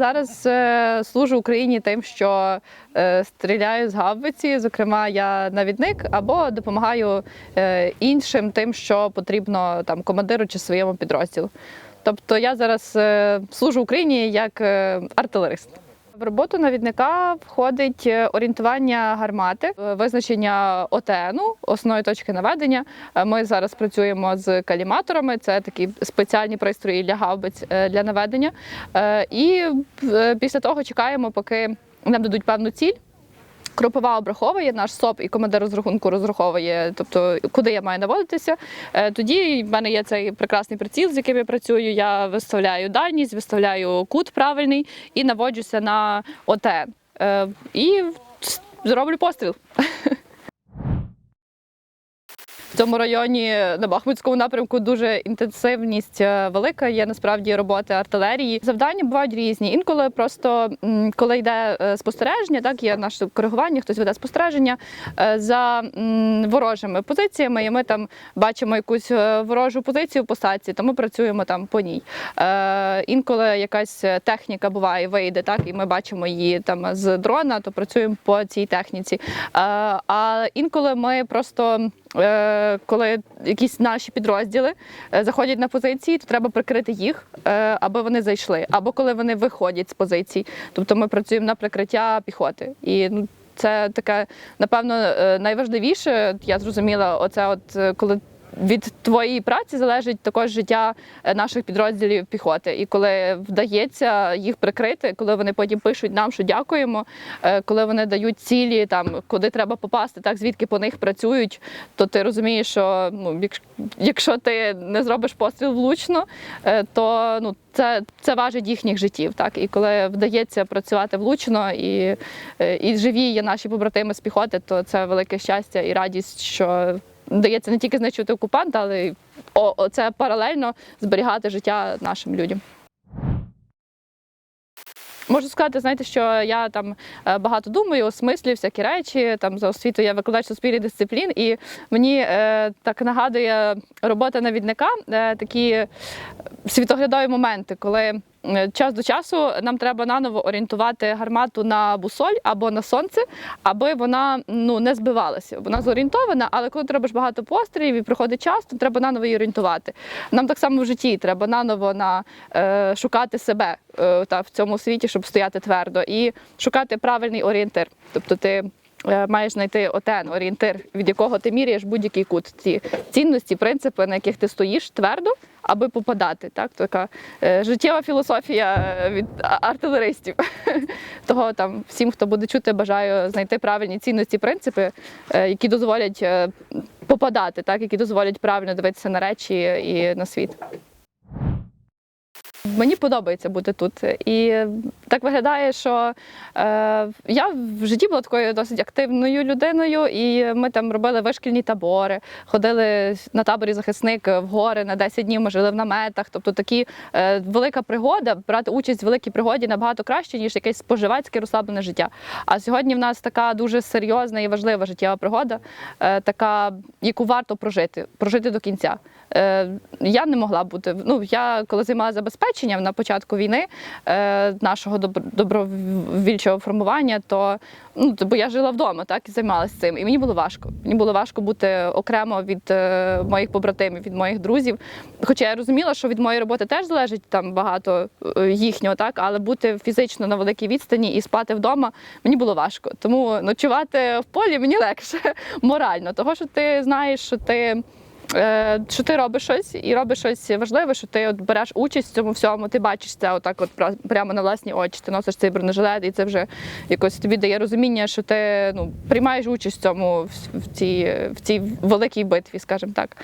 зараз е, служу Україні тим, що е, стріляю з гаубиці. Зокрема, я навідник або допомагаю е, іншим тим, що потрібно там командиру чи своєму підрозділу. Тобто я зараз е, служу Україні як е, артилерист. В роботу навідника входить е, орієнтування гармати, е, визначення ОТНу, основної точки наведення. Е, Ми зараз працюємо з каліматорами, це такі спеціальні пристрої для гаубиць для наведення. І після того чекаємо, поки нам дадуть певну ціль. Кропова обраховує, наш СОП і командир розрахунку розраховує, тобто куди я маю наводитися. Е, Тоді в мене є цей прекрасний приціл, з яким я працюю. Я виставляю дальність, виставляю кут правильний і наводжуся на ОТН. Е, І зроблю постріл. Цьому районі на Бахмутському напрямку дуже інтенсивність е, велика. Є насправді роботи артилерії. Завдання бувають різні. Інколи просто коли йде е, спостереження, так є наше коригування, хтось веде спостереження е, за ворожими позиціями, і ми там бачимо якусь ворожу позицію по стації, тому працюємо там по ній. Інколи якась техніка буває, вийде, так, і ми бачимо її там з дрона, то працюємо по цій техніці. А інколи ми просто. Коли якісь наші підрозділи е, заходять на позиції, то треба прикрити їх, е, аби вони зайшли, або коли вони виходять з позицій. Тобто ми працюємо на прикриття піхоти. І ну, це таке, напевно, е, найважливіше. Я зрозуміла, оце от коли. Від твоєї праці залежить також життя е, наших підрозділів піхоти. І коли вдається їх прикрити, коли вони потім пишуть нам, що дякуємо, е, коли вони дають цілі, там куди треба попасти, так звідки по них працюють, то ти розумієш, що ну, якщо, ти не зробиш постріл влучно, е, то ну це, це важить їхніх життів. Так і коли вдається працювати влучно і, і живі є наші побратими з піхоти, то це велике щастя і радість, що вдається не тільки знищувати окупанта, але й це паралельно зберігати життя нашим людям. Можу сказати, знаєте, що я там е, багато думаю, осмислюю всякі речі. Там за освіту я викладач суспільних дисциплін, і мені е, так нагадує робота навідника е, такі світоглядові моменти, коли час до часу нам треба наново орієнтувати гармату на бусоль або на сонце, аби вона ну не збивалася. Вона зорієнтована, але коли треба ж багато пострілів і проходить час, то треба наново її орієнтувати. Нам так само в житті треба наново на е, шукати себе е, та в цьому світі, щоб стояти твердо, і шукати правильний орієнтир. Тобто ти. е, Маєш знайти ОТН, орієнтир, від якого ти міряєш будь-який кут. Ці цінності, принципи, на яких ти стоїш твердо, аби попадати. Так? Така е, життєва філософія е, від артилеристів. Того там всім, хто буде чути, бажаю знайти правильні цінності, принципи, е, які дозволять е, попадати, так? які дозволять правильно дивитися на речі і на світ. Мені подобається бути тут. І так виглядає, що е, я в житті була такою досить активною людиною, і ми там робили вишкільні табори, ходили на таборі захисник в гори на 10 днів, ми жили в наметах. Тобто такі е, велика пригода, брати участь в великій пригоді набагато краще, ніж якесь споживацьке розслаблене життя. А сьогодні в нас така дуже серйозна і важлива життєва пригода, е, така, яку варто прожити, прожити до кінця. Е, я не могла бути. Ну, я коли займалася забезпеченням на початку війни е, нашого добровільчого формування, то ну, бо я жила вдома, так і займалася цим. І мені було важко. Мені було важко бути окремо від е, моїх побратимів, від моїх друзів. Хоча я розуміла, що від моєї роботи теж залежить там багато е, їхнього, так, але бути фізично на великій відстані і спати вдома мені було важко. Тому ночувати в полі мені легше морально, того що ти знаєш, що ти. Е, що ти робиш щось і робиш щось важливе, що ти от береш участь в цьому всьому, ти бачиш це отак, от прямо на власні очі. Ти носиш цей бронежилет, і це вже якось тобі дає розуміння, що ти ну приймаєш участь в цьому в, цій в цій великій битві, скажімо так.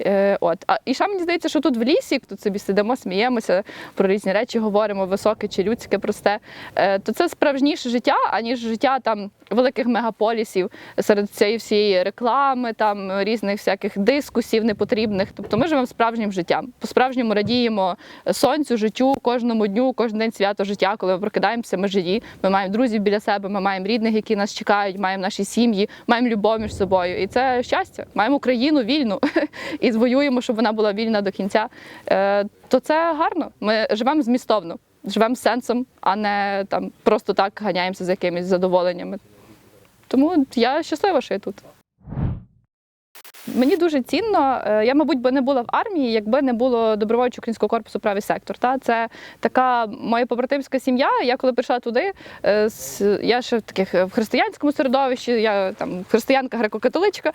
Е, от а і ще мені здається, що тут в лісі, тут собі сидимо, сміємося про різні речі, говоримо високе чи людське, просте. Е, то це справжніше життя, аніж життя там великих мегаполісів серед цієї всієї реклами, там різних всяких дискусів непотрібних. Тобто ми живемо справжнім життям. По-справжньому радіємо сонцю, життю, кожному дню, кожен день свято життя. Коли ми прокидаємося, ми живі. Ми маємо друзів біля себе, ми маємо рідних, які нас чекають, маємо наші сім'ї, маємо любов між собою. І це щастя. Маємо Україну вільну і звоюємо, щоб вона була вільна до кінця. Е, То це гарно. Ми живемо змістовно. живемо сенсом, а не там просто так ганяємося за якимись задоволеннями. Тому я щаслива, що я тут. Мені дуже цінно. е, Я, мабуть, би не була в армії, якби не було добровольчого українського корпусу правий сектор. Та це така моя побратимська сім'я. Я коли прийшла туди, е, я ще в таких е, в християнському середовищі, я там християнка, греко-католичка.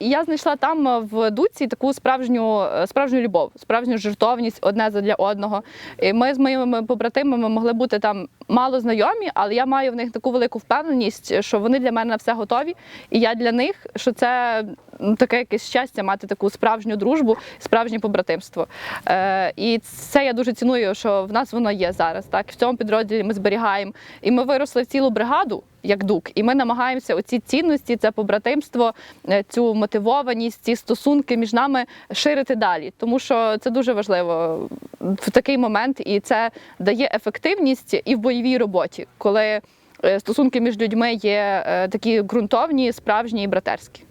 І я знайшла там в дуці таку справжню справжню любов, справжню жертовність одне задля одного. І ми з моїми побратимами могли бути там мало знайомі, але я маю в них таку велику впевненість, що вони для мене на все готові, і я для них, що це м, якесь щастя мати таку справжню дружбу, справжнє побратимство. Е, і це я дуже ціную, що в нас воно є зараз. Так, в цьому підрозділі ми зберігаємо. І ми виросли в цілу бригаду. Як дук, і ми намагаємося оці цінності, це побратимство, е, цю мотивованість, ці стосунки між нами ширити далі, тому що це дуже важливо в такий момент, і це дає ефективність і в бойовій роботі, коли е, стосунки між людьми є е, такі ґрунтовні, справжні і братерські.